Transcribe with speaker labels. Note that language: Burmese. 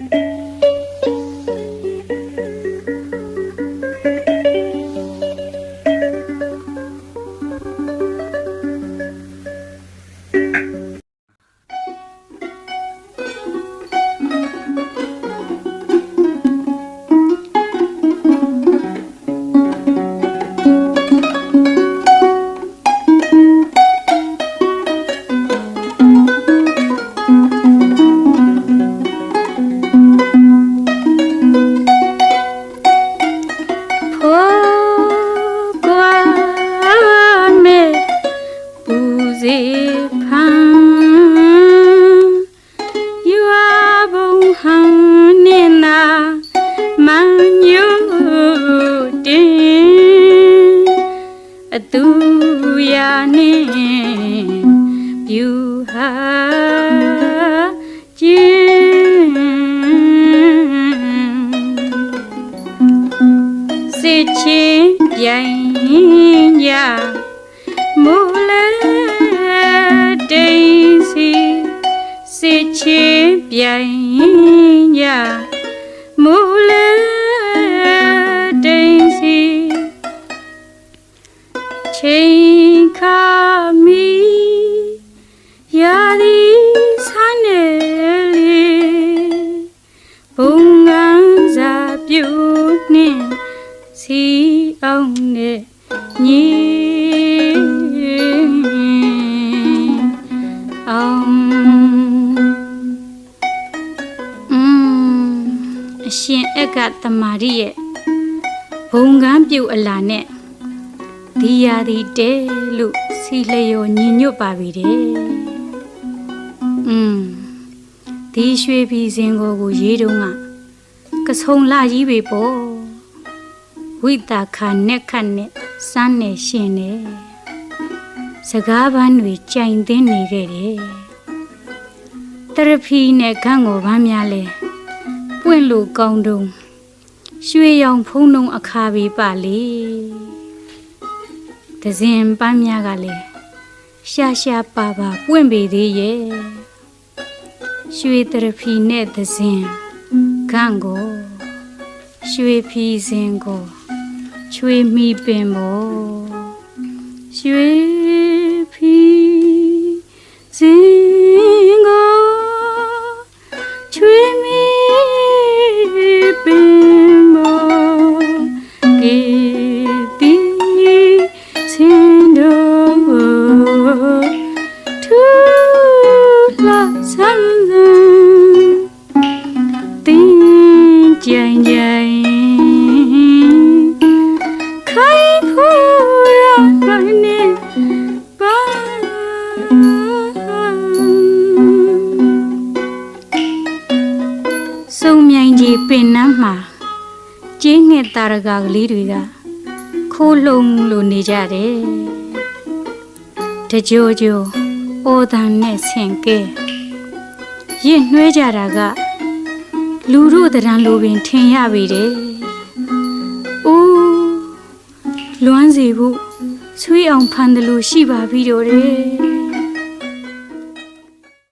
Speaker 1: ဖို့ကွာ အဘုံဟန်နေနာမန်ညူတင်အတူယာနေပြူဟာ စစ်ချင်းပြိုင်ကြမူလဲတိန်စီစစ်ချင်းပြိုင်ကြမူလဲတိန်စီချိန်ခါ စီအောင်နဲ့ညီအောင်อืมအရှင်အက်ကတမာရီရဲ့ဘုံကန်းပြုတ်အလာနဲ့ဒီယာဒီတဲလို့စီလျော်ညီညွတ်ပါပြီတဲ့อืมဒီရွှေပြည်စင်ကိုကိုရေးတုံးကကဆုံလာကြီးပဲပေါ့ ဝိတာခာနဲ့ခတ်နဲ့စမ်းနေရှင်နေစကားပန်းတွေကြိုင်သိနေခဲ့တယ်တရဖီနဲ့ခန့်ကိုပန်းများလဲပွင့်လို့ကောင်းတုံးရွှေရောင်ဖုံးတုံးအခါပေးပါလေဒဇင်ပန်းများကလည်းရှာရှာပါပါပွင့်ပေသေးရဲ့ရွှေတရဖီနဲ့ဒဇင်ခန့်ကိုရွှေဖီစင်ကို ချွေမိပင်မောရွှေဖီစင်ကိုချွေမိပင်မောကေတီစင်တို့ထူလာဆန်းဆန်းတင်းကြိုင်ကြို စုံမြိုင်ကြီးပင်နှမ်းမှာကျင်းငှက်တာရကကလေးတွေကခိုးလုံလို့နေကြတယ်တကြိုကြိုအိုတန်နဲ့ဆင်ကဲရင့်နှွေးကြတာကလူတို့တရံလိုပင်ထင်ရပေတယ်။အိုးလွမ်းစီဖို့ဆွေးအောင်ဖန်တယ်လို့ရှိပါပြီတော့တယ်